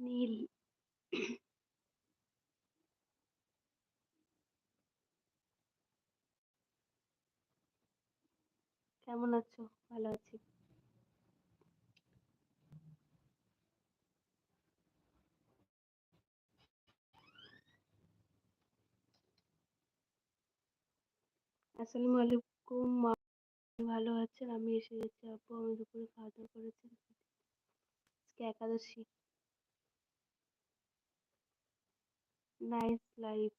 নীল কেমন আছো? ভালো আছি। আসসালামু আলাইকুম ভালো আছেন? আমি এসে গেছি, আপু। আমি দুপুরে খাওয়া দাওয়া করেছি। আজকে Ekadashi. Nice life.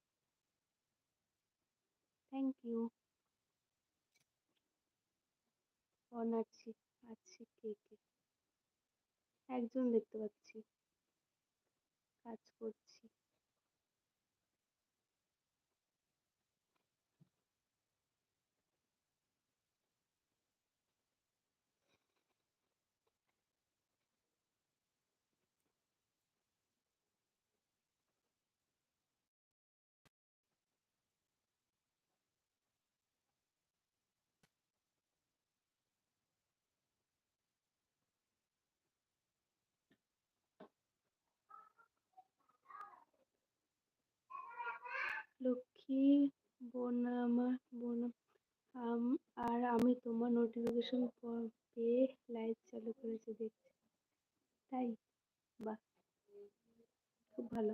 Thank you. অন আছে আছি কে কে একজন দেখতে পাচ্ছি কাজ করছি লক্ষ্মী বোন আমার বোন আর আমি তোমার নোটিফিকেশন পেয়ে লাইভ চালু করেছি দেখছি। তাই? বাহ! খুব ভালো।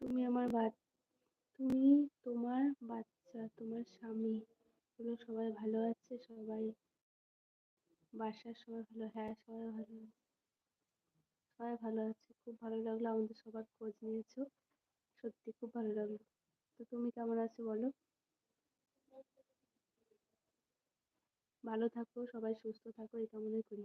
তুমি আমার বা তুমি তোমার বাচ্চা, তোমার স্বামী। এগুলো সবাই ভালো আছে? সবাই বাসার সবাই ভালো? হ্যাঁ সবাই ভালো সবাই ভালো আছে। খুব ভালো লাগল আমাদের সবার খোঁজ নিয়েছো। সত্যি খুব ভালো লাগল। তো তুমি কেমন আছো বলো? ভালো থাকো, সবাই সুস্থ থাকো, এই কামনাই করি।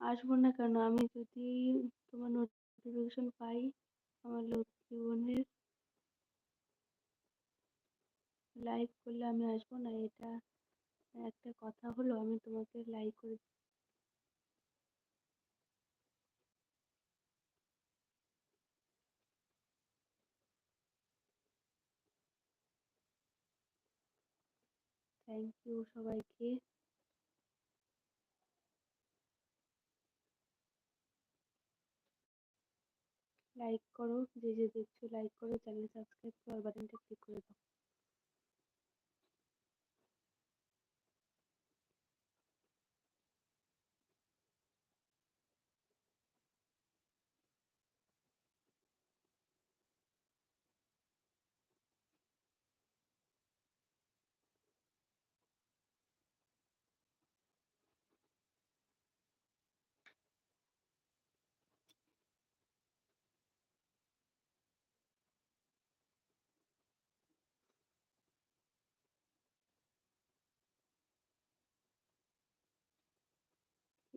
আসব না কেন? আমি যদি তোমার নোটিফিকেশন পাই আমার লক্ষ্মী বোনের লাইক করলে আমি আসব না? এটা একটা কথা হলো, আমি তোমাকে লাইক করে থ্যাংক ইউ সবাইকে। লাইক করো, যে যে দেখছ লাইক করো চ্যানেল সাবস্ক্রাইব করো বাটনটা ক্লিক করে দাও।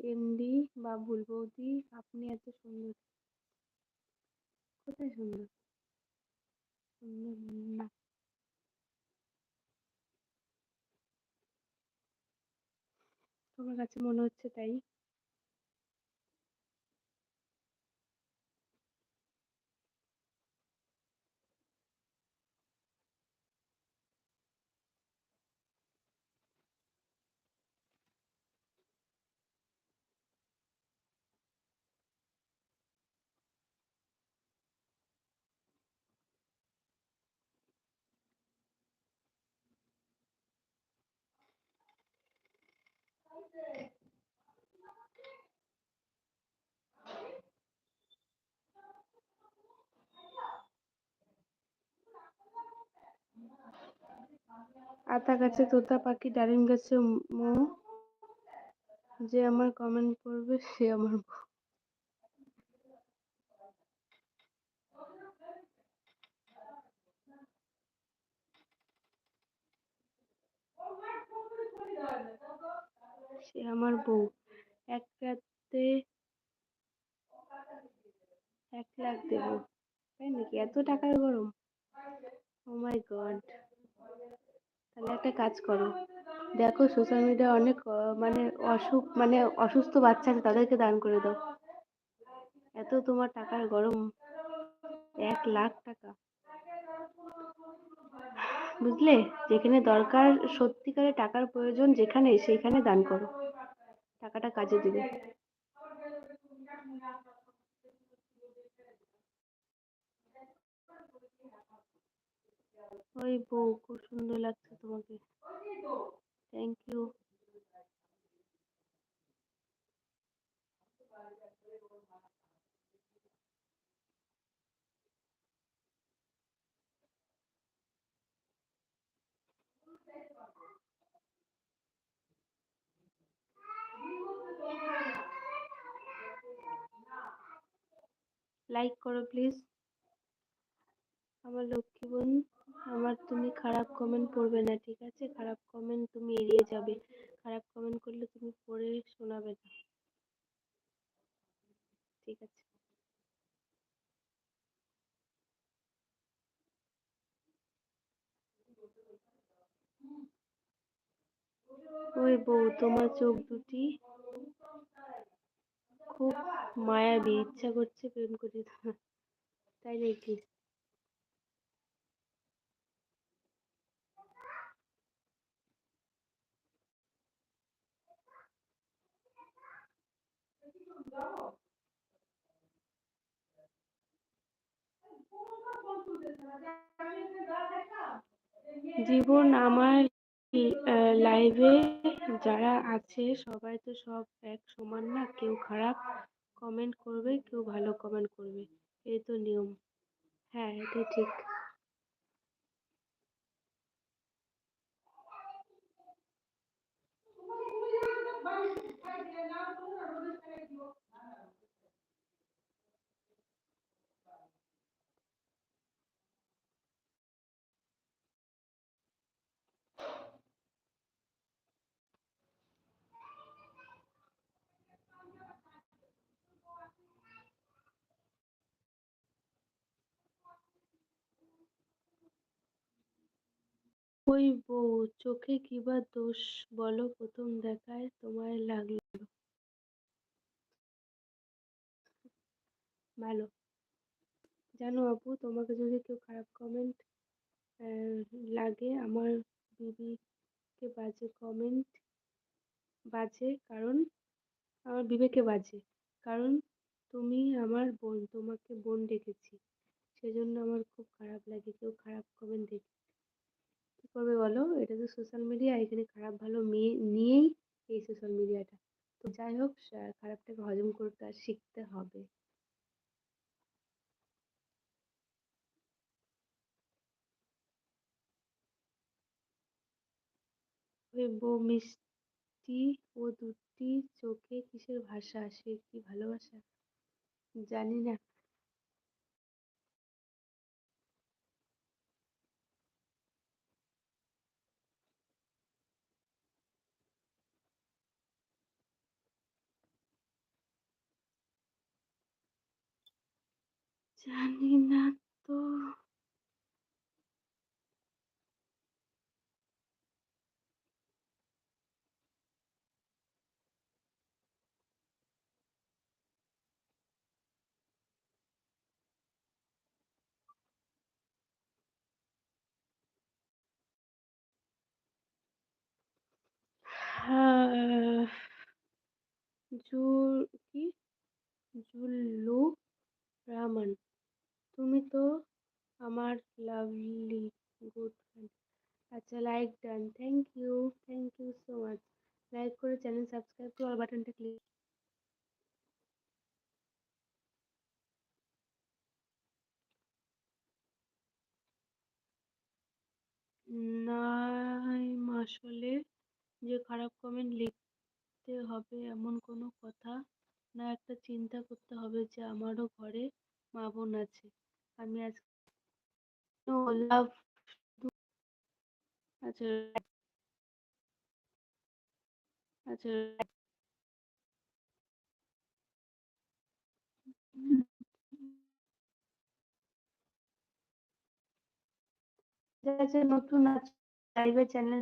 এমডি বাবুল বৌদি, আপনি এত সুন্দর। কোথায় সুন্দর? সুন্দর না। তোমার কাছে মনে হচ্ছে তাই? আতা গাছে, তোতা পাখি, ডালিম গাছে, মৌ, যে আমার কমেন্ট করবে, সে আমার সে আমার বউ। এক রাতে, এক লাখ দেবো। তাই নাকি? এত টাকার গরম? ও মাই গড তাহলে একটা কাজ করো। দেখো সোশ্যাল মিডিয়া অনেক মানে অসুখ মানে অসুস্থ বাচ্চা আছে তাদেরকে দান করে দাও। এত তোমার টাকার গরম, এক লাখ টাকা। বুঝলে? যেখানে দরকার সত্যিকারে টাকার প্রয়োজন, যেখানে সেইখানে দান করো। টাকাটা কাজে দিবে। ওই বউ খুব সুন্দর লাগছে তোমাকে। থ্যাংক ইউ লাইক করো প্লিজ আমার লক্ষ্মী বোন। আমার তুমি খারাপ কমেন্ট পড়বে না, ঠিক আছে? খারাপ কমেন্ট তুমি এড়িয়ে যাবে। খারাপ কমেন্ট করলে তুমি পড়ে শোনাবে না। ঠিক আছে? ওই বউ, তোমার চোখ দুটি খুব মায়াবী, ইচ্ছা করছে প্রেম করি তাই নাকি? জীবন আমার লাইভে যারা আছে, সবাই তো সব এক সমান না। কেউ খারাপ কমেন্ট করবে, কেউ ভালো কমেন্ট করবে। এই তো নিয়ম। হ্যাঁ এটা ঠিক। ওই বউ চোখে কি বা দোষ? বলো, প্রথম দেখায় তোমায় লাগল। ভালো। জানো আপু, তোমাকে যদি কেউ খারাপ কমেন্ট লাগে, আমার বিবিকে বাজে কমেন্ট বাজে, কারণ আমার বিবেকে বাজে। কারণ তুমি আমার বোন, তোমাকে বোন ডেকেছি। সেজন্য আমার খুব খারাপ লাগে, কেউ খারাপ কমেন্ট দেখে। করবে বলো? এটা তো সোশ্যাল মিডিয়া এখানে খারাপ ভালো মেয়ে নিয়েই এই সোশ্যাল মিডিয়াটা তো যাই হোক খারাপটাকে হজম করতে আর শিখতে হবে। বউ মিষ্টি ও দুটি চোখে কিসের ভাষা? সে কি ভালোবাসা? জানি না। জানি না তো কি জুল্লু রহমান তুমি তো আমার লাভলি গুড ফ্রেন্ড আচ্ছা like done thank you thank you so much like করে চ্যানেল সাবস্ক্রাইব করে অল বাটনটা ক্লিক আসলে যে খারাপ কমেন্ট লিখতে হবে এমন কোনো কথা না, একটা চিন্তা করতে হবে যে আমারও ঘরে মা বোন আছে। আমি আজ লাভ আচ্ছা আচ্ছা যারা নতুন আছে লাইভে চ্যানেল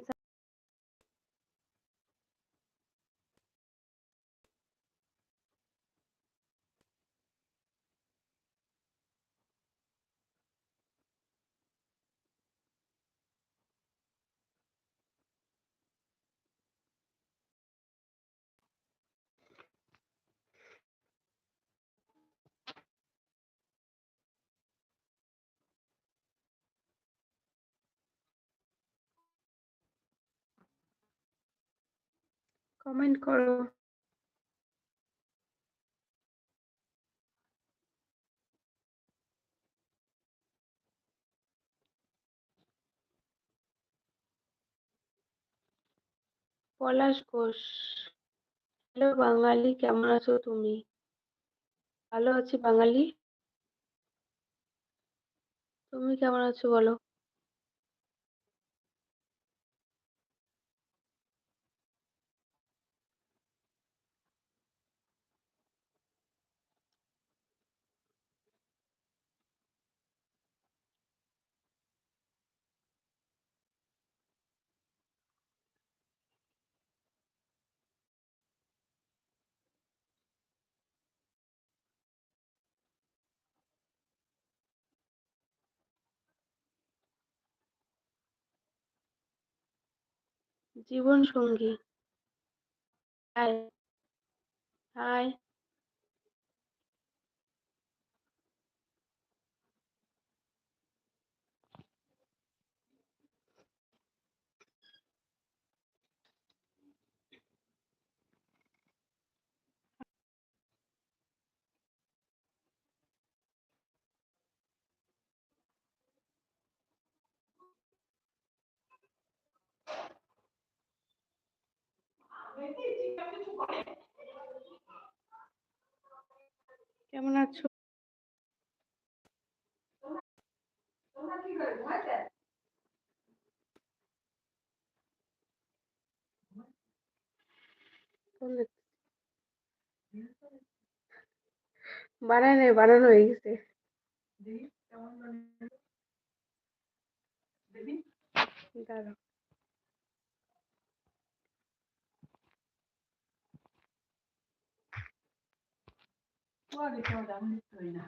কমেন্ট করো। পলাশ ঘোষ, হ্যালো বাঙালি, কেমন আছো তুমি? ভালো আছি বাঙালি? তুমি কেমন আছো বলো? জীবন সঙ্গী হাই হাই কেমন আছো ফোন দেখছি। বানায় নাই বানানো হয়ে গেছে দাঁড়াও 我给他染的对呢。